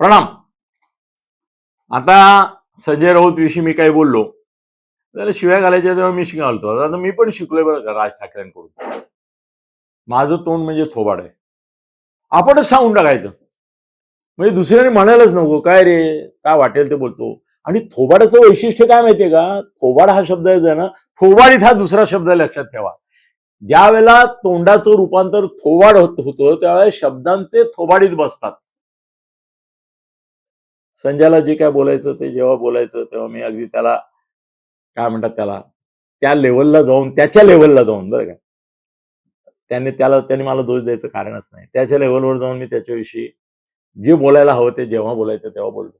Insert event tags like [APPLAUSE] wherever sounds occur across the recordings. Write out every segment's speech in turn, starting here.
प्रणाम. आता संजय राऊत विषयी मी काही बोललो. त्याला शिव्या घालायच्या तेव्हा मी शिकालतो आता मी पण शिकलोय बरं का राज ठाकरेंकडून. माझं तोंड म्हणजे थोबाड आहे. आपणच सांगून टाकायचं. म्हणजे दुसऱ्याने म्हणायलाच नको. काय रे? काय वाटेल ते बोलतो. आणि थोबाडाचं वैशिष्ट्य काय माहितीये का? थोबाड हा शब्द आहे ना थोबाडीत हा दुसरा शब्द लक्षात ठेवा. ज्या वेळेला तोंडाचं रूपांतर थोबाड होत होतं त्यावेळेस शब्दांचे थोबाडीत बसतात. संजयला जे काय बोलायचं ते जेव्हा बोलायचं तेव्हा मी अगदी त्याला काय म्हणतात त्याला त्या लेवलला जाऊन त्याच्या लेवलला जाऊन बरं का. त्याने त्याला त्याने मला दोष द्यायचं कारणच नाही. त्याच्या लेवलवर जाऊन मी त्याच्याविषयी जे बोलायला हवं ते जेव्हा बोलायचं तेव्हा बोलतो.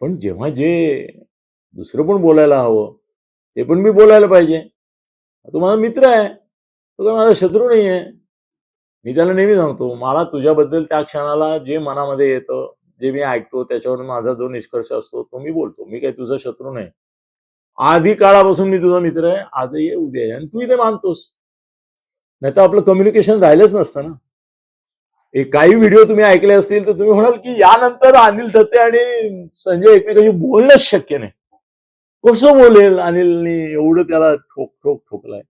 पण जेव्हा जे दुसरं पण बोलायला हवं ते पण मी बोलायला पाहिजे. तो माझा मित्र आहे तो काय माझा शत्रू नाही आहे मी त्याला नेहमी सांगतो मला तुझ्याबद्दल त्या क्षणाला जे मनामध्ये येतं जे मी ऐकतो त्याच्यावर माझा जो निष्कर्ष असतो तो मी बोलतो. मी काही तुझा शत्रू नाही. आधी काळापासून मी तुझा मित्र आहे. आजही उद्या आहे आणि तू इथे मानतोस. नाही तर आपलं कम्युनिकेशन राहिलंच नसतं ना. एक काही व्हिडिओ तुम्ही ऐकले असतील तर तुम्ही म्हणाल की यानंतर अनिल दत्ते आणि संजय एकमेकांशी बोलणंच शक्य नाही. कसं बोलेल अनिलने? एवढं त्याला ठोक ठोक ठोकलाय.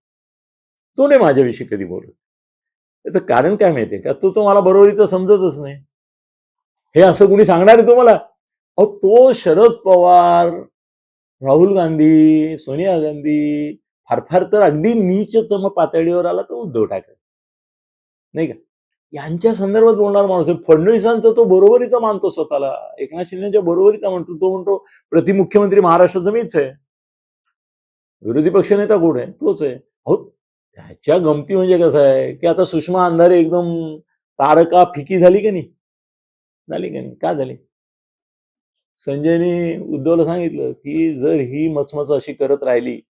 तो नाही माझ्याविषयी कधी बोलत. त्याचं कारण काय माहितीये का? तो तो मला बरोबरीचं समजतच नाही. हे असं कुणी सांगणार आहे तुम्हाला? अहो तो शरद पवार राहुल गांधी सोनिया गांधी फार फार तर अगदी नीचतम पातळीवर आला तो उद्धव ठाकरे. नाही का? यांच्या संदर्भात बोलणार माणूस फडणवीसांचा तो बरोबरीचा मानतो स्वतःला. एकनाथ शिंदेच्या बरोबरीचा म्हणतो. तो म्हणतो प्रतिमुख्यमंत्री महाराष्ट्राचा मीच आहे. विरोधी पक्षनेता कोण आहे? तोच आहे. अहो त्याच्या गमती म्हणजे कसं आहे? की आता सुषमा अंधारे एकदम तारका फिकी झाली की नाही? झाली की नाही? का झाली? संजयने उद्धवला सांगितलं की जर ही मचमच अशी करत राहिली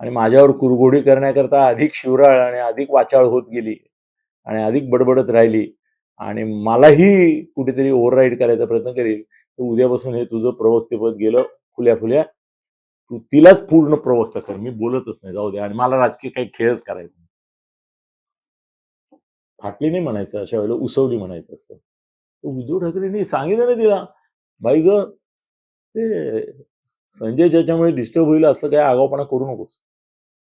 आणि माझ्यावर कुरघोडी करण्याकरता अधिक शिवराळ आणि अधिक वाचाळ होत गेली आणि अधिक बडबडत राहिली आणि मलाही कुठेतरी ओव्हरराईड करायचा प्रयत्न करेल तर उद्यापासून हे तुझं प्रवक्तेपद गेलं खुल्या खुल्या. तू तिलाच पूर्ण प्रवक्ता कर मी बोलतच नाही जाऊ दे. आणि मला राजकीय काही खेळच करायचा नाही. फाटली नाही म्हणायचं अशा वेळेला उसवली म्हणायचं असतं. उद्धव ठाकरेंनी सांगितलं नाही तिला बाई ग ते संजय ज्याच्यामुळे डिस्टर्ब होईल असलं काय आगावपणा करू नकोस.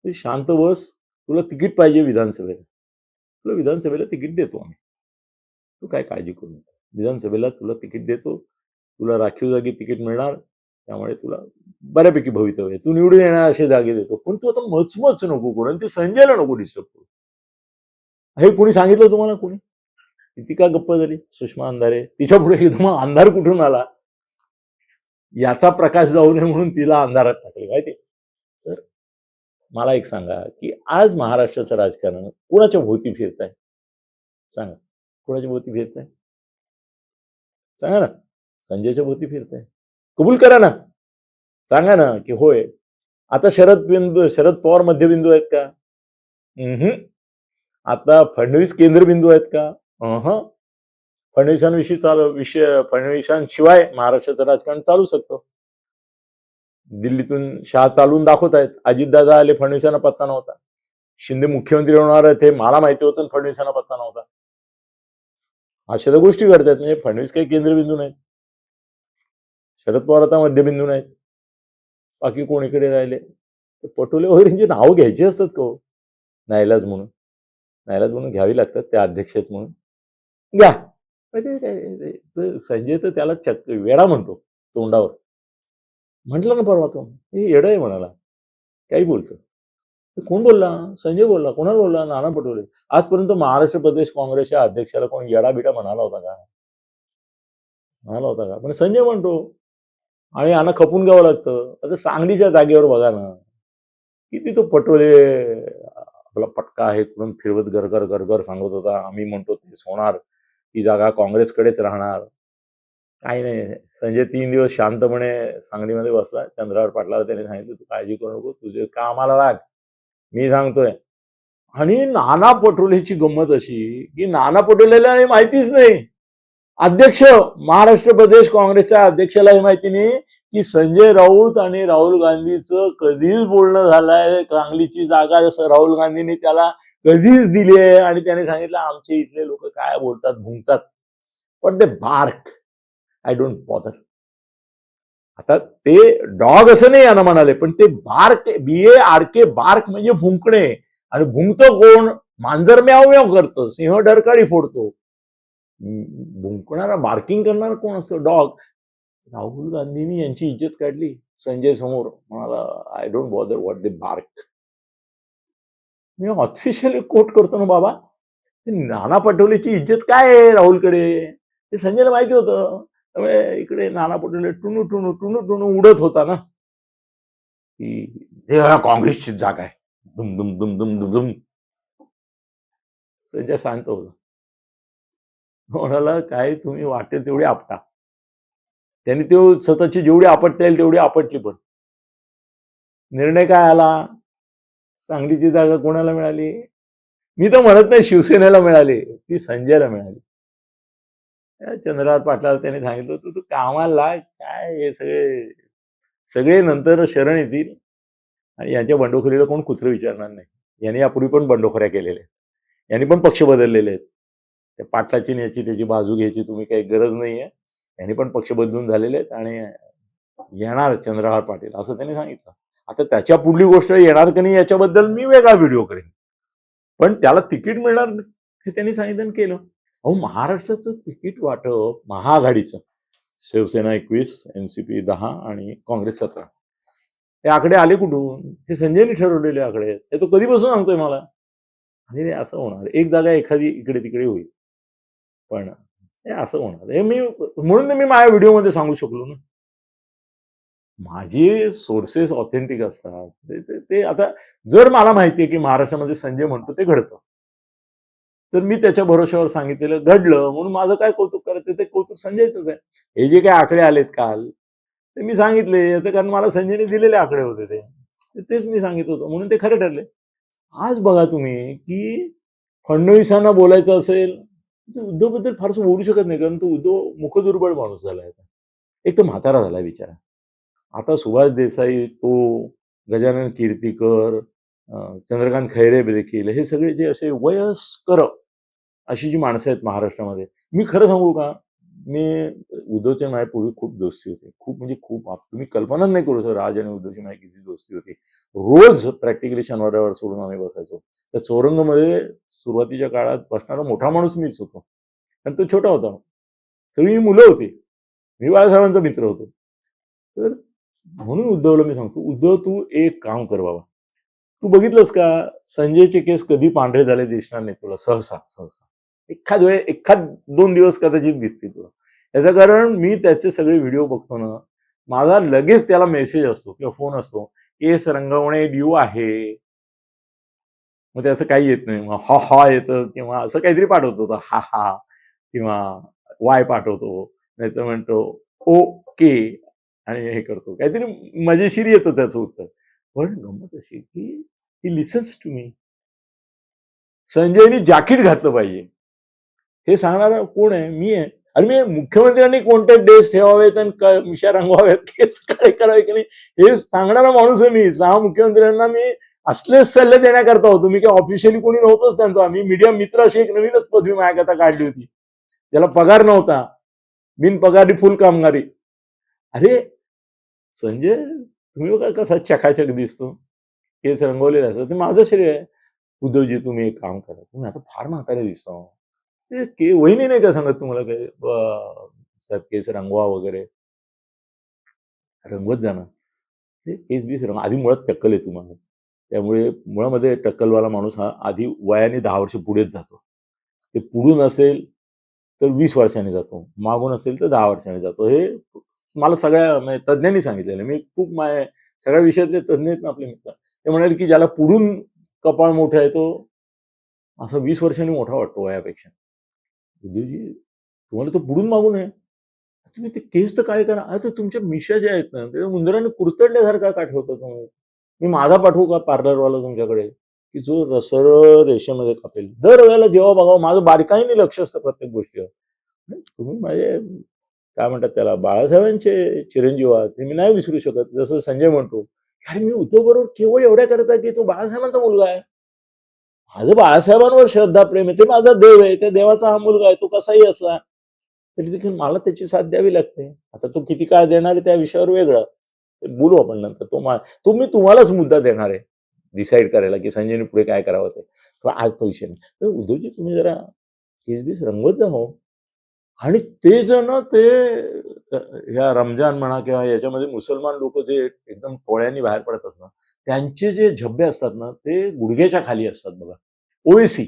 तू शांत बस तुला तिकीट पाहिजे विधानसभेला. तुला विधानसभेला तिकीट देतो आम्ही. तू काय काळजी करू नको. विधानसभेला तुला तिकीट देतो तुला राखीव जागी तिकीट मिळणार त्यामुळे तुला बऱ्यापैकी भवितव्य तू निवडून येणार असे जागे देतो. पण तू आता मचमच नको करू आणि ते संजयला नको डिस्टर्ब करू. हे कोणी सांगितलं तुम्हाला? कोणी? ती का गप्प झाली सुषमा अंधारे. तिच्या पुढे एकदम [LAUGHS] अंधार कुठून आला? याचा प्रकाश जाऊ नये म्हणून तिला अंधारात टाकले माहिती तर मला एक सांगा की आज महाराष्ट्राचं राजकारण कोणाच्या भोवती फिरत आहे? सांगा. कोणाच्या भोवती फिरत आहे? सांगा ना. संजयच्या भोवती फिरत आहे. कबूल करा ना. सांगा ना की होय. आता शरद बिंदू शरद पवार मध्यबिंदू आहेत का? आता फडणवीस केंद्रबिंदू आहेत का? फडणवीसांविषयी चालू विषय फडणवीसांशिवाय महाराष्ट्राचं राजकारण चालू शकतो. दिल्लीतून शहा चालवून दाखवत आहेत. अजितदादा आले फडणवीसांना पत्ता नव्हता. शिंदे मुख्यमंत्री होणार आहेत हे मला माहिती होतं फडणवीसांना पत्ता नव्हता. अशा तर गोष्टी घडतात म्हणजे फडणवीस काही केंद्रबिंदू नाहीत. शरद पवार आता मध्यबिंदू नाहीत. बाकी कोणीकडे राहिले? ते पटोले वगैरेंची नावं घ्यायची असतात का हो? नाईलाज म्हणून. नाईलाज म्हणून घ्यावी लागतात. त्या अध्यक्ष आहेत म्हणून. घ्या म्हणजे संजय तर त्याला चक्क वेडा म्हणतो तोंडावर. म्हटलं ना परवा तो हे येडं आहे म्हणाला. काही बोलतो. कोण बोलला? संजय बोलला. कोणाला बोलला? नाना पटोले. आजपर्यंत महाराष्ट्र प्रदेश काँग्रेसच्या अध्यक्षाला कोण येडा बिडा म्हणाला होता का? म्हणाला होता का? पण संजय म्हणतो आणि यांना खपून घ्यावं लागतं. आता सांगलीच्या जागेवर बघा ना. किती तो पटोले आपला पटका आहे कुठून फिरवत गरगर गरगर सांगत होता. आम्ही म्हणतो तेच होणार. ती जागा काँग्रेसकडेच राहणार. काही नाही. संजय तीन दिवस शांतपणे सांगलीमध्ये बसला. चंद्रावर पाटलावर त्याने सांगितलं तू काळजी करू नको. तुझे कामाला लाग मी सांगतोय. आणि नाना पटोलेची गंमत अशी की नाना पटोलेला हे माहितीच नाही. अध्यक्ष महाराष्ट्र प्रदेश काँग्रेसच्या अध्यक्षाला हे माहिती नाही की संजय राऊत आणि राहुल गांधीचं कधीच बोलणं झालंय. सांगलीची जागा जसं राहुल गांधींनी त्याला कधीच दिली आहे. आणि त्याने सांगितलं आमचे इथले लोक काय बोलतात भुंकतात. पण ते बार्क. I don't bother. आता ते डॉग असं नाही यानं म्हणाले पण ते bark B A R K bark म्हणजे भुंकणे. आणि भुंकतं कोण? मांजर म्याव म्याव करतं सिंह डरकाळी फोडतो. भुंकणारा बार्किंग करणार कोण असतं? डॉग. राहुल गांधींनी यांची इज्जत काढली संजय समोर. म्हणाला I don't bother what they bark. Me officially quote करतो ना बाबा. नाना पटोलेची इज्जत काय आहे राहुलकडे? हे संजयला माहिती होतं. त्यामुळे इकडे नाना पटोले टुनू टुनू टुनू टुनू उडत होता ना. की हे काँग्रेसची जाग आहे. दुम दुम दुम दुम दुम दुम. संजय शांत होता. म्हणाला काय तुम्ही वाटेल तेवढी आपटा. त्यांनी ते स्वतःची जेवढी आपटता येईल तेवढी आपटली पण. निर्णय काय आला? सांगलीची जागा कोणाला मिळाली? मी तर म्हणत नाही शिवसेनेला मिळाली ती संजयला मिळाली. चंद्रनाथ पाटलाला त्यांनी सांगितलं तू तू कामाला काय हे सगळे? सगळे नंतर शरण येतील. आणि यांच्या बंडखोरीला कोण कुत्र विचारणार नाही. यांनी यापूर्वी पण बंडखोऱ्या केलेल्या आहेत. यांनी पण पक्ष बदललेले आहेत. त्या पाटलाची न्यायची याची त्याची बाजू घ्यायची तुम्ही काही गरज नाही आहे. यांनी पण पक्ष बदलून झालेले आहेत आणि येणार चंद्रहार पाटील असं त्यांनी सांगितलं. आता त्याच्या पुढली गोष्ट येणार की नाही याच्याबद्दल मी वेगळा व्हिडिओ करेन. पण त्याला तिकीट मिळणार हे त्यांनी सांगितलं केलं. अहो महाराष्ट्राचं तिकीट वाटप महाआघाडीचं शिवसेना एकवीस एनसीपी दहा आणि काँग्रेस सतरा. हे आकडे आले कुठून? हे संजयने ठरवलेले आकडे हे तो कधीपासून सांगतोय मला? आणि असं होणार. एक जागा एखादी इकडे तिकडे होईल. पण हे असं होणार. हे मी म्हणून मी माझ्या व्हिडिओमध्ये सांगू शकलो ना. माझे सोर्सेस ऑथेंटिक असतात. ते- ते- आता जर मला माहिती आहे की महाराष्ट्रामध्ये संजय म्हणतो ते घडतं. तर मी त्याच्या भरोश्यावर सांगितलेलं घडलं म्हणून माझं काय कौतुक करायचं? ते कौतुक संजयच आहे. हे जे काही आकडे आलेत काल ते मी सांगितले. याचं कारण मला संजयने दिलेले आकडे होते ते. तेच मी सांगित होतो. म्हणून ते खरे ठरले. आज बघा तुम्ही की फडणवीसांना बोलायचं असेल तर उद्धवबद्दल फारसं बोलू शकत नाही कारण तो उद्धव मुखदुर्बळ माणूस झाला आहे एक तर म्हातारा झाला बिचारा. आता सुभाष देसाई तो गजानन कीर्तीकर चंद्रकांत खैरे देखील हे सगळे जे असे वयस्कर अशी जी माणसं आहेत महाराष्ट्रामध्ये मी खरं सांगू का? मी उद्धवच्या माझ्यापूर्वी खूप दोस्ती होती. खूप म्हणजे खूप तुम्ही कल्पना नाही करू सर राज आणि उद्धवची माझी किती दोस्ती होती. रोज प्रॅक्टिकली शनिवारावर सोडून आम्ही बसायचो. त्या चौरंगमध्ये सुरुवातीच्या काळात बसणारा मोठा माणूस मीच होतो. कारण तो छोटा होता. सगळी मुलं होती. मी बाळासाहेबांचा मित्र होतो. तर म्हणून उद्धवला मी सांगतो उद्धव तू एक काम कर बाबा. तू बघितलंस का संजयचे केस कधी पांढरे झाले दिसणार नाही तुला सहसा सहसा. एखाद वेळ एखाद दोन दिवस कदाचित दिसतील तुला. याचं कारण मी त्याचे सगळे व्हिडिओ बघतो ना माझा लगेच त्याला मेसेज असतो किंवा फोन असतो केस रंगवणे ड्यू आहे. मग त्याचं काही येत नाही. मग हा हा येतं किंवा असं काहीतरी पाठवतो तो हा हा किंवा वाय पाठवतो. नाही तर म्हणतो ओके. आणि हे करतो. काहीतरी मजेशीर येतं त्याचं उत्तर. पण गमत अशी की ही लिसन्स टू मी संजयनी जॅकेट घातलं पाहिजे. हे सांगणारा कोण आहे? मी आहे. आणि मी मुख्यमंत्र्यांनी कोणते ड्रेस ठेवावेत आणि मिशा रंगवावेत तेच [LAUGHS] काय करावे की नाही? हे सांगणारा माणूस आहे मी. सहा मुख्यमंत्र्यांना मी असलेच सल्ले देण्याकरता होतो. मी काही ऑफिशियली कोणी नव्हतोच त्यांचा. मी मीडिया मित्र अशी एक नवीनच पदवी माझ्याकरता काढली होती. त्याला पगार नव्हता. बिन पगारी फुल कामगारी. अरे संजय तुम्ही बघा कसा चकाचक दिसतो. केस रंगवलेलं असतं ते माझं शरीर आहे. उद्धवजी तुम्ही एक काम करा. तुम्ही आता फार म्हातारे दिसतो हो. ते के वहिनी नाही का सांगत तुम्हाला काय साहेब केस रंगवा वगैरे. रंगवत जाणं ते केस बीस रंग आधी मुळात टक्कल आहे तुम्हाला. त्यामुळे मुळामध्ये टक्कलवाला माणूस हा आधी वयाने दहा वर्ष पुढेच जातो. ते पुढून असेल तर वीस वर्षांनी जातो. मागून असेल तर दहा वर्षांनी जातो. हे मला सगळ्या म्हणजे तज्ज्ञांनी सांगितलेलं मी खूप माय सगळ्या विषयातले तज्ज्ञ आहेत ना आपले मित्र. ते म्हणाले की ज्याला पुढून कपाळ मोठा आहे तो असं वीस वर्षांनी मोठा वाटतो वयापेक्षा. उद्धवजी तुम्हाला तो पुढून मागून आहे? तुम्ही ते केस तर काय करा? अरे तुमच्या मिशा ज्या आहेत ना ते उंदराने कुरतडल्यासारखा का ठेवता तुम्ही मी माझा पाठवू का पार्लरवाला तुमच्याकडे? की जो रसर रेषेमध्ये कापेल. दर वेळेला जेव्हा बघावं माझं बारकाईने लक्ष असतं प्रत्येक गोष्टीवर. तुम्ही माझे काय म्हणतात त्याला बाळासाहेबांचे चिरंजीव आहात ते मी नाही विसरू शकत जसं संजय म्हणतो अरे मी उद्धव बरोबर केवळ एवढ्या करता की तो बाळासाहेबांचा मुलगा आहे. माझं बाळासाहेबांवर श्रद्धा प्रेम आहे ते माझा देव आहे त्या देवाचा हा मुलगा आहे तो कसाही असला. तरी देखील मला त्याची साथ द्यावी लागते. आता तो किती काळ देणार आहे त्या विषयावर वेगळं. बोलू आपण नंतर. तो मा तो मी तुम्हालाच मुद्दा देणार आहे डिसाईड करायला की संजयने पुढे काय करावं ते. आज तो विषय नाही. तर उद्धवजी तुम्ही जरा केस बीस रंगवत जा हो. आणि ते जण ते ह्या रमजान म्हणा किंवा याच्यामध्ये मुसलमान लोक जे एकदम टोळ्यांनी बाहेर पडतात ना त्यांचे जे झब्बे असतात ना ते गुडघ्याच्या खाली असतात बघा. ओएसी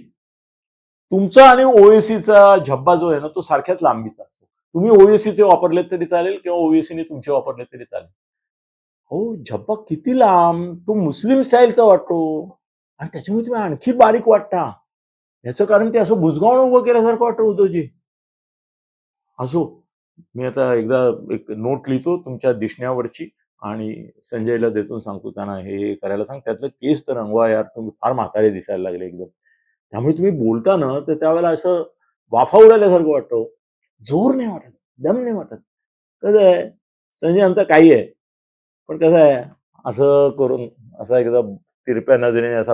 तुमचा आणि ओएसीचा झब्बा जो आहे ना तो सारख्याच लांबीचा असतो. तुम्ही ओएसीचे वापरले तरी चालेल किंवा ओएसीने तुमचे वापरले तरी चालेल. हो झब्बा किती लांब. तो मुस्लिम स्टाईलचा वाटतो. आणि त्याच्यामुळे तुम्ही आणखी बारीक वाटता. याचं कारण ते असं बुजगावणं उभं केल्यासारखं वाटतं उद्धवजी. असो मी आता एकदा एक नोट लिहितो तुमच्या दिसण्यावरची आणि संजयला देतून सांगतो त्यांना हे हे करायला सांग. त्यातलं केस तर रंगवा यार. तुम्ही फार म्हातारे दिसायला लागले एकदम. त्यामुळे तुम्ही बोलता ना तर त्यावेळेला असं वाफा उडाल्यासारखं वाटतं. जोर नाही वाटत दम नाही वाटत. कसं आहे संजय आमचा काही आहे. पण कसं आहे असं करून असा एकदा तिरप्या नजरेने असा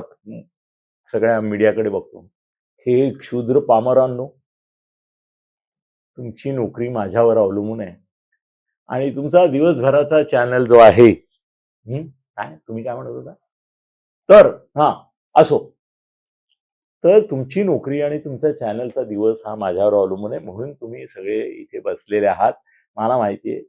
सगळ्या मीडियाकडे बघतो. हे क्षुद्र पामरांनो तुमची नोकरी माझ्यावर अवलंबून आहे. आणि तुमचा दिवसभराचा चॅनल जो आहे काय? तुम्ही काय म्हणत होता? तर हा असो. तर तुमची नोकरी आणि तुमचा चॅनलचा दिवस हा माझ्यावर अवलंबून आहे म्हणून तुम्ही सगळे इथे बसलेले आहात. मला माहिती आहे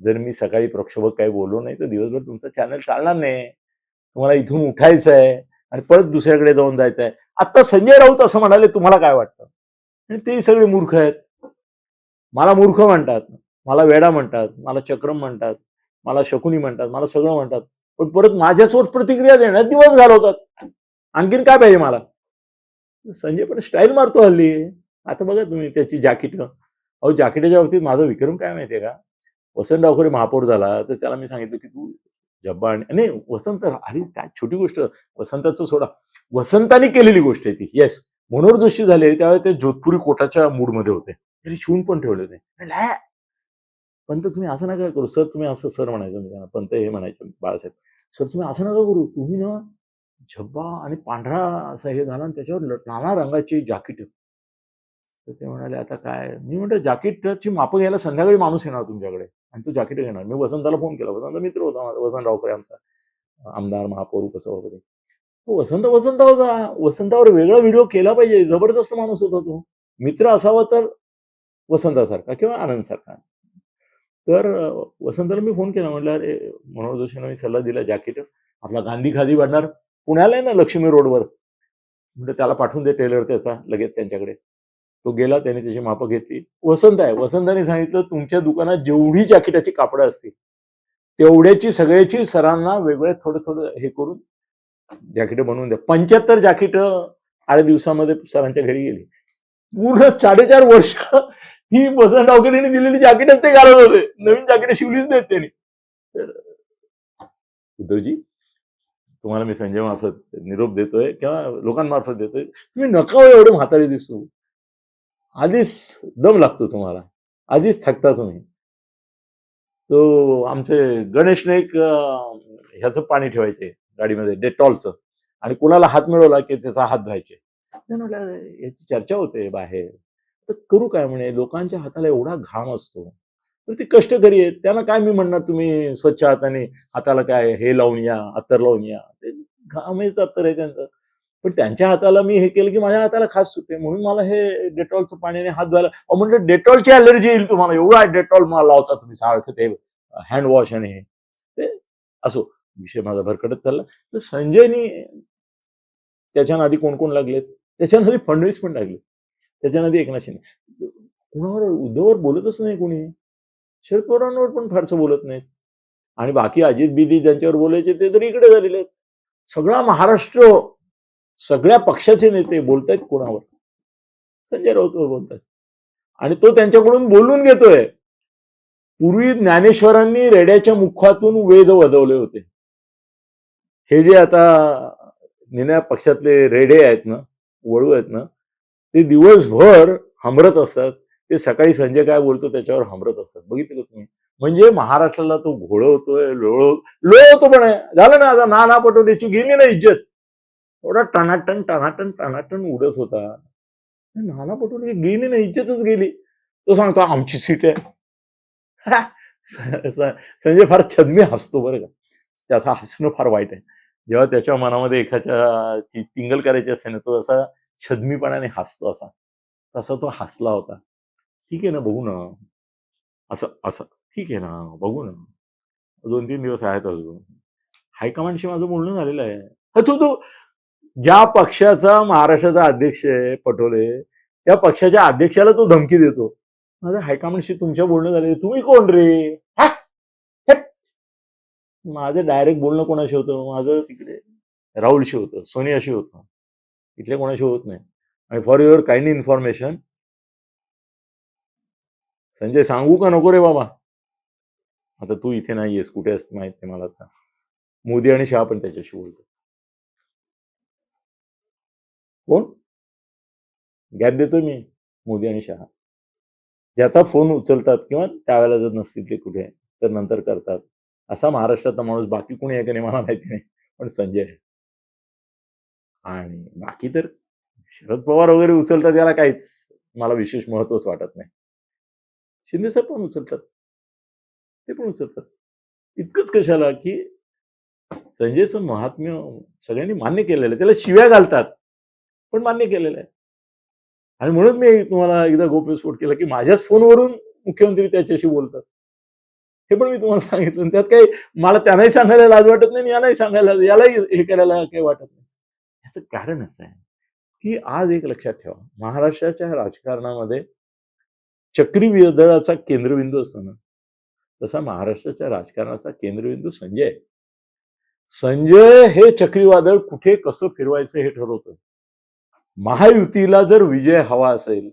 जर मी सकाळी प्रक्षोभक काही बोललो नाही तर दिवसभर तुमचं चॅनल चालणार नाही. तुम्हाला इथून उठायचं आहे आणि परत दुसऱ्याकडे जाऊन जायचं आहे. आता संजय राऊत असं म्हणाले तुम्हाला काय वाटतं? आणि ते सगळे मूर्ख आहेत. मला मूर्ख म्हणतात मला वेडा म्हणतात मला चक्रम म्हणतात मला शकुनी म्हणतात मला सगळं म्हणतात. पण परत माझ्यासोबत प्रतिक्रिया देण्यात दिवस घालवतात. आणखीन काय पाहिजे मला? संजय पण स्टाईल मारतो हल्ली. आता बघा तुम्ही त्याची जॅकेट अहो जॅकेटच्या बाबतीत माझा विक्रम काय माहितीये का? वसंत डावखरे महापौर झाला तर त्याला मी सांगितलं की तू जब्बा आणि नाही वसंत अरे काय छोटी गोष्ट. वसंताचं सोडा. वसंताने केलेली गोष्ट आहे ती. येस मनोहर जोशी झाले त्यावेळी ते जोधपुरी कोटाच्या मूडमध्ये होते. तरी शिवून पण ठेवले होते. पंत तुम्ही असं नका करू. सर तुम्ही असं सर म्हणायचं मी त्यांना पंत हे म्हणायचं बाळासाहेब. सर तुम्ही असं नका करू. तुम्ही ना झब्बा आणि पांढरा असा हे घाला आणि त्याच्यावर नाना रंगाची जाकीट तर ते म्हणाले आता काय? मी म्हणतो जाकीटची मापं घ्यायला संध्याकाळी माणूस येणार तुमच्याकडे आणि तो जाकीट घेणार. मी वसंताला फोन केला. वसंत मित्र होता माझा वसंत रावकर आमचा आमदार महापौर कसं वगैरे तो. वसंत वसंत होता. वसंतावर वेगळा व्हिडिओ केला पाहिजे. जबरदस्त माणूस होता तो. मित्र असावा तर वसंतासारखा किंवा आनंदसारखा. तर वसंतला वसंताला मी फोन केला म्हटलं अरे मनोहर जोशीनं मी सल्ला दिला जॅकेट आपला गांधी खादी वाढणार पुण्याला आहे ना लक्ष्मी रोडवर. म्हणजे त्याला पाठवून दे टेलर त्याचा लगेच त्यांच्याकडे. तो गेला त्याने त्याची मापं घेतली. वसंत आहे. वसंताने सांगितलं तुमच्या दुकानात जेवढी जॅकेटाची कापडं असतील तेवढ्याची सगळ्याची सरांना वेगळे थोडं थोडं हे करून जॅकेट बनवून द्या. पंच्याहत्तर जॅकेट आठ दिवसामध्ये सरांच्या घरी गेली. पूर्ण साडेचार वर्ष ही वसंत डावकरीने दिलेली जॅकेटच ते घालत होते. नवीन जॅकेट शिवलीच नाहीत त्यांनी. तर उद्धवजी तुम्हाला मी संजय मार्फत निरोप देतोय किंवा लोकांमार्फत देतोय. तुम्ही नका हो, एवढं एवढे म्हातारे दिसतो आधीच दम लागतो तुम्हाला. आधीच थकता तुम्ही. तो आमचे गणेशने एक ह्याचं पाणी ठेवायचे गाडीमध्ये डेटॉलचं. आणि कुणाला हात मिळवला की त्याचा हात धुवायचे. म्हटलं याची चर्चा होते बाहेर. तर करू काय म्हणे? लोकांच्या हाताला एवढा घाम असतो. तर ते कष्टकरी आहेत. त्यांना काय मी म्हणणार? तुम्ही स्वच्छ हाताने हाताला काय हे लावून या अत्तर लावून या. ते घामेच अत्तर आहे त्यांचं. पण त्यांच्या हाताला मी हे केलं की माझ्या हाताला खास सुटते. म्हणून मला हे डेटॉलचं पाण्याने हात धुवायला म्हणजे डेटॉलची अलर्जी येईल तुम्हाला. एवढा डेटॉल मला लावता तुम्ही. सारखं ते हँड वॉश आणि हे. ते असो. विषय माझा भरकटत चालला. तर संजयनी त्याच्या आधी कोण कोण लागलेत? त्याच्या आधी फडणवीस पण लागले. त्याच्या आधी एकनाथ शिंदे कुणावर उद्धववर बोलतच नाही कोणी. शरद पवारांवर पण फारसं बोलत नाहीत. आणि बाकी अजित बिदी ज्यांच्यावर बोलायचे ते तर इकडे झालेले आहेत. सगळा महाराष्ट्र सगळ्या पक्षाचे नेते बोलतायत कोणावर? संजय राऊतवर बोलतायत. आणि तो त्यांच्याकडून बोलून घेतोय. पूर्वी ज्ञानेश्वरांनी रेड्याच्या मुखातून वेद वदवले होते. हे जे आता निन्या पक्षातले रेडे आहेत ना वळू आहेत ना ते दिवसभर हमरत असतात. ते सकाळी संजय काय बोलतो त्याच्यावर हमरत असतात. बघितलं का तुम्ही? म्हणजे महाराष्ट्राला तो घोळवतोय लोळ लोळवतो पण झालं ना आता नाना पटोलेची गेली ना इज्जत. एवढा टनाटन टनाटन टनाटन उडत होता. नाना पटोले गेली ना इज्जतच गेली. तो सांगतो आमची सीट आहे. [LAUGHS] संजय फार छदमी हसतो बरं का. त्याचं हसणं फार वाईट आहे. जेव्हा त्याच्या मनामध्ये एखाद्या ची टिंगल करायची असते ना तो असा छदमीपणाने हसतो असा. तसा तो हसला होता. ठीक आहे ना बघू ना. असं असं. ठीक आहे ना बघू ना. दोन तीन दिवस आहेत अजून. हायकमांडशी माझं बोलणं झालेलं आहे. हा, तू तू ज्या पक्षाचा महाराष्ट्राचा अध्यक्ष आहे पटोले त्या पक्षाच्या अध्यक्षाला तो धमकी देतो. माझं हायकमांडशी तुमच्या बोलणं झाले तुम्ही कोण रे? माझं डायरेक्ट बोलणं कोणाशी होतं? माझं तिकडे राहुलशी होतं सोनियाशी होतं. इथले कोणाशी होत नाही. आणि for your kind information Sanjay सांगू का नको रे बाबा? आता तू इथे नाहीयेस कुठे असत माहीत नाही मला आता. मोदी आणि शहा पण त्याच्याशी बोलतो कोण? गॅप देतो मी मोदी आणि शहा. ज्याचा फोन उचलतात किंवा त्यावेळेला जर नसतील ते कुठे तर नंतर करतात. असा महाराष्ट्रातला माणूस बाकी कोणी आहे का नाही मला माहिती नाही पण संजय आहे. आणि बाकी तर शरद पवार वगैरे उचलतात याला काहीच मला विशेष महत्वच वाटत नाही. शिंदे साहेब पण उचलतात. ते पण उचलतात. इतकंच कशाला की संजयचं महात्म्य सगळ्यांनी मान्य केलेलं आहे. त्याला शिव्या घालतात. पण मान्य केलेलं आहे. आणि म्हणून मी तुम्हाला एकदा गोप्यस्फोट केला की माझ्याच फोनवरून मुख्यमंत्री त्याच्याशी बोलतात. हे पण मी तुम्हाला सांगितलं. त्यात काही मला त्यांनाही सांगायला लाज वाटत नाही यालाही सांगायला यालाही हे करायला काही वाटत नाही. याचं कारण असं आहे की आज एक लक्षात ठेवा महाराष्ट्राच्या राजकारणामध्ये चक्रीवादळाचा केंद्रबिंदू असतो ना तसा महाराष्ट्राच्या राजकारणाचा केंद्रबिंदू संजय आहे. संजय हे चक्रीवादळ कुठे कसं फिरवायचं हे ठरवतं महायुतीला जर विजय हवा असेल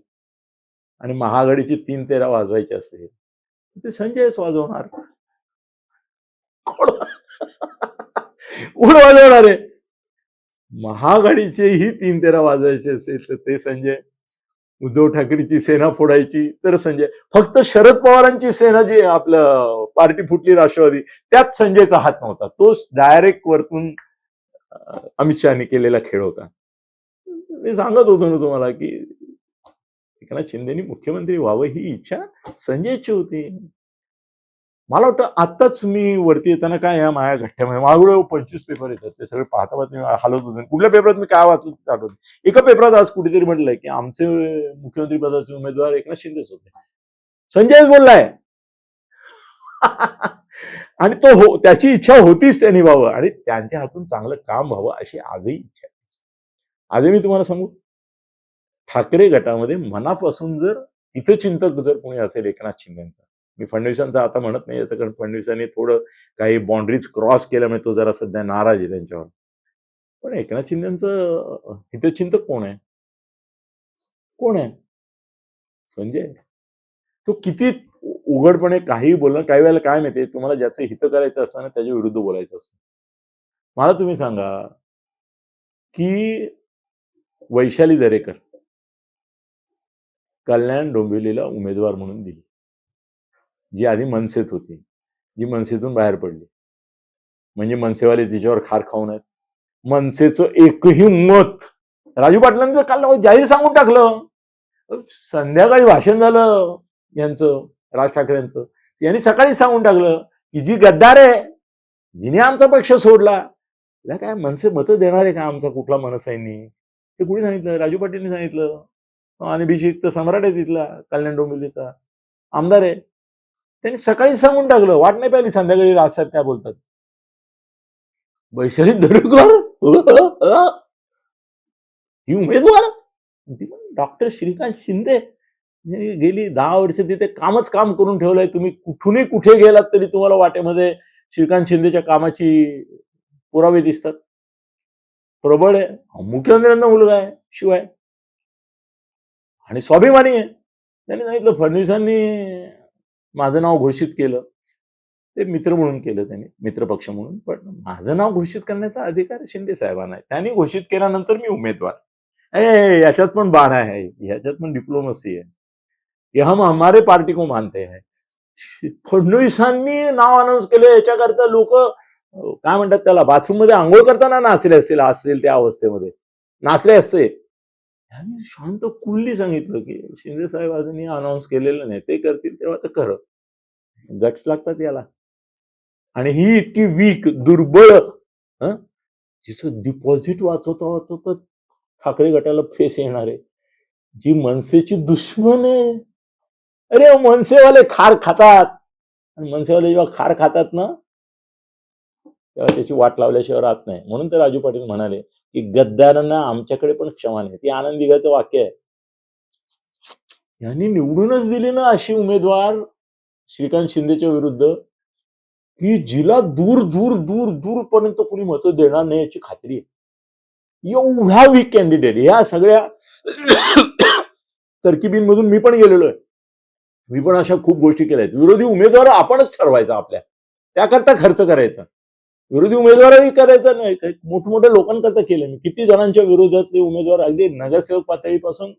आणि महाआघाडीची तीन तेरा वाजवायची असेल तर ते संजयच वाजवणार. कोण [LAUGHS] वाजवणार आहे महाआघाडीचेही तीन तेरा वाजवायचे असेल तर ते संजय उद्धव ठाकरेची सेना फोडायची तर संजय. फक्त शरद पवारांची सेना जी आपलं पार्टी फुटली राष्ट्रवादी त्यात संजयचा हात नव्हता. तो डायरेक्ट वरतून अमित शहाने केलेला खेळ होता. मी सांगत होतो ना तुम्हाला की एकनाथ शिंदेनी मुख्यमंत्री व्हावं ही इच्छा संजयची होती. मला वाटतं आत्ताच मी वरती येताना काय या माया घट्ट्यामध्ये माझ्याकडे पंचवीस पेपर येतात ते सगळे पाहता पाहता मी होते. कुठल्या पेपरात मी काय वाचू आठवत? एका पेपरात आज कुठेतरी म्हटलंय की आमचे मुख्यमंत्री पदाचे उमेदवार एकनाथ शिंदेच होते संजयच बोललाय. [LAUGHS] आणि तो हो त्याची इच्छा होतीच त्यांनी व्हावं आणि त्यांच्या हातून चांगलं काम व्हावं अशी आजही इच्छा आहे. आजही मी तुम्हाला सांगू ठाकरे गटामध्ये मनापासून जर इथं चिंतक जर कोणी असेल एकनाथ शिंदेचा मी फडणवीसांचा आता म्हणत नाही याचं कारण फडणवीसांनी थोडं काही बाउंड्रीज क्रॉस केल्यामुळे तो जरा सध्या नाराज आहे त्यांच्यावर. पण एकनाथ शिंदेचं हितचिंतक कोण आहे? कोण आहे? संजय. तो किती उघडपणे काही बोलणं काही वेळेला काय माहिती तुम्हाला ज्याचं हित करायचं असतं ना त्याच्या विरुद्ध बोलायचं असतं. मला तुम्ही सांगा की वैशाली दरेकर कल्याण डोंबिवलीला उमेदवार म्हणून दिली. जी आधी मनसेत होती जी मनसेतून बाहेर पडली. म्हणजे मनसेवाले तिच्यावर खार खाऊन आहेत. मनसेचं एकही मत राजू पाटलांनी काल जाहीर सांगून टाकलं. संध्याकाळी भाषण झालं यांचं राज ठाकरेंचं यांनी सकाळी सांगून टाकलं की जी गद्दार आहे जिने आमचा पक्ष सोडला. तिला काय मनसे मतं देणार आहे का आमचा कुठला मनसैनी ते कुणी सांगितलं? राजू पाटीलनी सांगितलं. आणि अभिषेक तर सम्राट आहे तिथला कल्याण डोंबिवलीचा. आमदार आहे. त्यांनी सकाळी सांगून टाकलं. वाट नाही पाहिली संध्याकाळी राजसाहेब काय बोलतात. वैशाली दरेकर ही उमेदवार? डॉक्टर श्रीकांत शिंदे. म्हणजे गेली दहा वर्ष तिथे कामच काम करून ठेवलंय. तुम्ही कुठूनही कुठे गेलात तरी तुम्हाला वाटेमध्ये श्रीकांत शिंदेच्या कामाची पुरावे दिसतात. प्रबळ आहे. मुख्यमंत्र्यांना मुलगा आहे शिवाय. आणि स्वाभिमानी आहे. त्यांनी सांगितलं फडणवीसांनी माझं नाव घोषित केलं. ते मित्र म्हणून केलं त्यांनी मित्रपक्ष म्हणून. पण माझं नाव घोषित करण्याचा अधिकार शिंदे साहेबांना आहे. त्यांनी घोषित केल्यानंतर मी उमेदवार. ए याच्यात पण बाण आहे. याच्यात पण डिप्लोमसी आहे. कि हम हमारे पार्टी को मानते हैं. फडणवीसांनी नाव अनाऊन्स केलं. याच्याकरता लोक काय म्हणतात त्याला बाथरूममध्ये आंघोळ करताना नाचले असतील असतील त्या अवस्थेमध्ये. नाचले असते. यांनी शांत कुल्ली सांगितलं की शिंदे साहेब अजूनही अनाऊन्स केलेलं नाही. ते करतील तेव्हा तर खरं. गट्स लागतात याला. आणि ही इतकी वीक दुर्बळ जिथं डिपॉझिट वाचवता वाचवता ठाकरे गटाला फेस येणार. आहे जी मनसेची दुश्मन आहे. अरे मनसेवाले खार खातात. आणि मनसेवाले जेव्हा खार खातात ना तेव्हा त्याची वाट लावल्याशिवाय राहत नाही. म्हणून ते राजू पाटील म्हणाले की गद्दारांना आमच्याकडे पण क्षमा नाही. ती आनंदिगाचं वाक्य आहे. यांनी निवडूनच दिली ना अशी उमेदवार श्रीकांत शिंदेच्या विरुद्ध की जिला दूर दूर दूर दूर पर्यंत कुणी मतं देणार नाही याची खात्री आहे. एवढा वीक कॅन्डिडेट ह्या सगळ्या तरकिबींमधून मी पण गेलेलो आहे. मी पण अशा खूप गोष्टी केल्या आहेत. विरोधी उमेदवार आपणच ठरवायचा आपल्या. त्याकरता खर्च करायचा. विरोधी उमेदवारही करायचा नाही. काही मोठमोठ्या लोकांकरता केलं मी. किती जणांच्या विरोधातले उमेदवार अगदी नगरसेवक पातळीपासून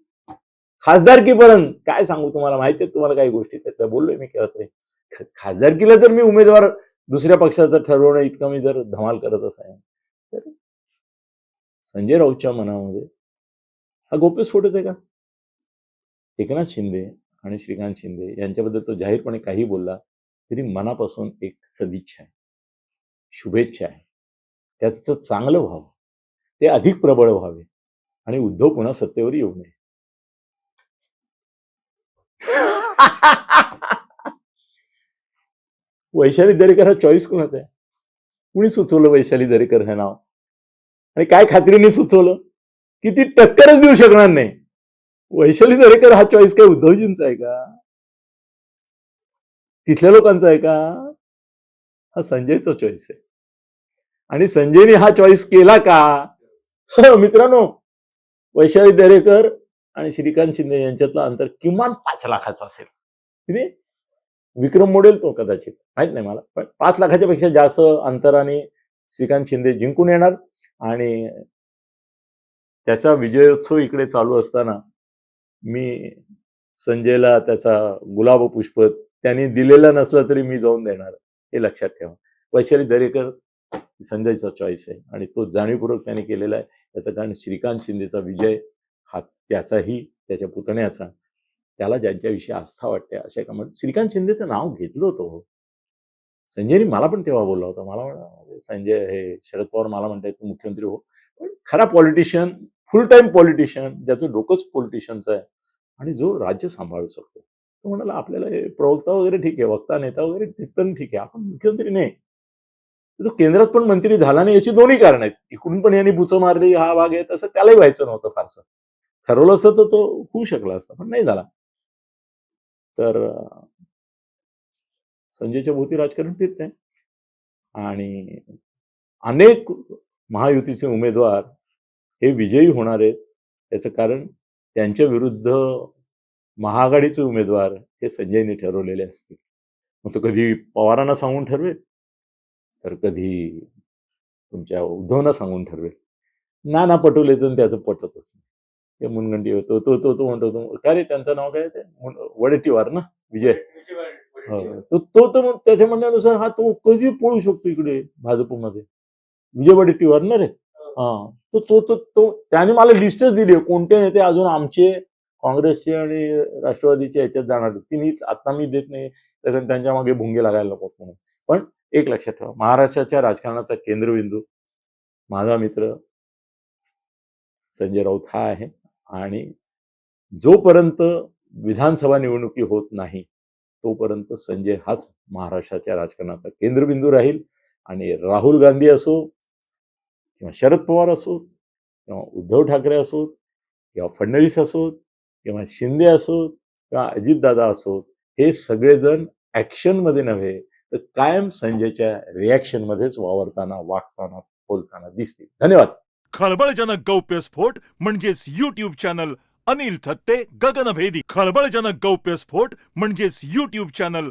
खासदारकीपर्यंत काय सांगू तुम्हाला? माहिती आहे तुम्हाला काही गोष्टी? त्याच्या बोललोय मी केलं तरी खासदारकीला तर मी उमेदवार दुसऱ्या पक्षाचं ठरवणं इतकं मी जर धमाल करत असाय तर संजय राऊतच्या मनामध्ये हा गोप्यस्फोटच आहे का? एकनाथ शिंदे आणि श्रीकांत शिंदे यांच्याबद्दल तो जाहीरपणे काही बोलला तरी मनापासून एक सदिच्छा आहे. शुभेच्छा आहे. त्याचं चांगलं व्हावं. ते अधिक प्रबळ व्हावे. आणि उद्धव पुन्हा सत्तेवर येऊ नये. वैशाली दरेकर हा चॉईस कोणाचा आहे? कुणी सुचवलं वैशाली दरेकर हे नाव? आणि काय खात्रीने सुचवलं? की ती टक्करच देऊ शकणार नाही. वैशाली दरेकर हा चॉईस काय उद्धवजींचा आहे का? तिथल्या लोकांचा आहे का? हा संजयचा चॉईस आहे. आणि संजयने हा चॉईस केला का? हो, मित्रांनो वैशाली दरेकर आणि श्रीकांत शिंदे यांच्यातलं अंतर किमान पाच लाखाचं असेल. किती? विक्रम मोडेल तो कदाचित. माहीत नाही मला पण पाच लाखाच्या पेक्षा जास्त अंतराने श्रीकांत शिंदे जिंकून येणार. आणि त्याचा विजयोत्सव इकडे चालू असताना मी संजयला त्याचा गुलाब पुष्प त्यांनी दिलेला नसला तरी मी जाऊन देणार. हे लक्षात ठेवा. वैशाली दरेकर संजयचा चॉईस आहे आणि तो जाणीवपूर्वक त्याने केलेला आहे. त्याचं कारण श्रीकांत शिंदेचा विजय हा त्याचाही त्याच्या पुतण्याचा. त्याला ज्यांच्याविषयी आस्था वाटते अशा एका मध्ये श्रीकांत शिंदेचं नाव घेतलं होतं हो. मला पण तेव्हा बोलला होता. मला म्हणा संजय हे शरद पवार मला म्हणताय तू मुख्यमंत्री हो. पण खरा पॉलिटिशियन फुल टाइम पॉलिटिशियन ज्याचं डोकंच पॉलिटिशियनचं आहे आणि जो राज्य सांभाळू शकतो. तो म्हणाला आपल्याला हे प्रवक्ता वगैरे ठीक आहे वक्ता नेता वगैरे तिथपर्यंत ठीक आहे. आपण मुख्यमंत्री नाही. तो केंद्रात पण मंत्री झाला नाही याची दोन्ही कारण आहेत. इकडून पण यांनी बुचं मारली हा भाग आहे तसं त्यालाही व्हायचं नव्हतं फारसं. ठरवलं असतं तर तो होऊ शकला असता पण नाही झाला. तर संजयच्या भोवती राजकारण फिरत आहे. आणि अनेक महायुतीचे उमेदवार हे विजयी होणार आहेत याचं कारण त्यांच्या विरुद्ध महाआघाडीचे उमेदवार हे संजयने ठरवलेले असतील. मग तो कधी पवारांना सांगून ठरवेल? तर कधी तुमच्या उद्धवना सांगून ठरवेल? नाना पटोलेचं त्याचं पटतच नाही ते मुनगंटी होतो तो तो तो म्हणतो तो काय रे त्यांचं नाव काय ते? वडेट्टीवार ना? विजय. हो. तो तो तर मग त्याच्या म्हणण्यानुसार हा तो कधी पळू शकतो इकडे भाजपमध्ये? विजय वडेट्टीवार ना रे? हा. तो तो तो तो त्याने मला लिस्टच दिली. कोणते नेते अजून आमचे काँग्रेसचे आणि राष्ट्रवादीचे याच्यात जाणार तिन्ही ती आता मी देत नाही कारण त्यांच्या मागे भुंगे लागायला नकोत म्हणून. पण एक लक्षात ठेवा महाराष्ट्राच्या राजकारणाचा केंद्रबिंदू माझा मित्र संजय राऊत हा आहे आणि जोपर्यंत विधानसभा निवडणुकी होत नाही तोपर्यंत संजय हाच महाराष्ट्राच्या राजकारणाचा केंद्रबिंदू राहील. आणि राहुल गांधी असो किंवा शरद पवार असोत किंवा उद्धव ठाकरे असोत किंवा फडणवीस असोत किंवा शिंदे असोत किंवा अजितदादा असोत हे सगळेजण ॲक्शनमध्ये नव्हे तर कायम संजयच्या रिॲक्शनमध्येच वावरताना वागताना बोलताना दिसतील. धन्यवाद. खळबळजनक गौप्यस्फोट म्हणजेच युट्यूब चॅनल अनिल थत्ते गगनभेदी. खळबळजनक गौप्यस्फोट म्हणजेच युट्यूब चॅनल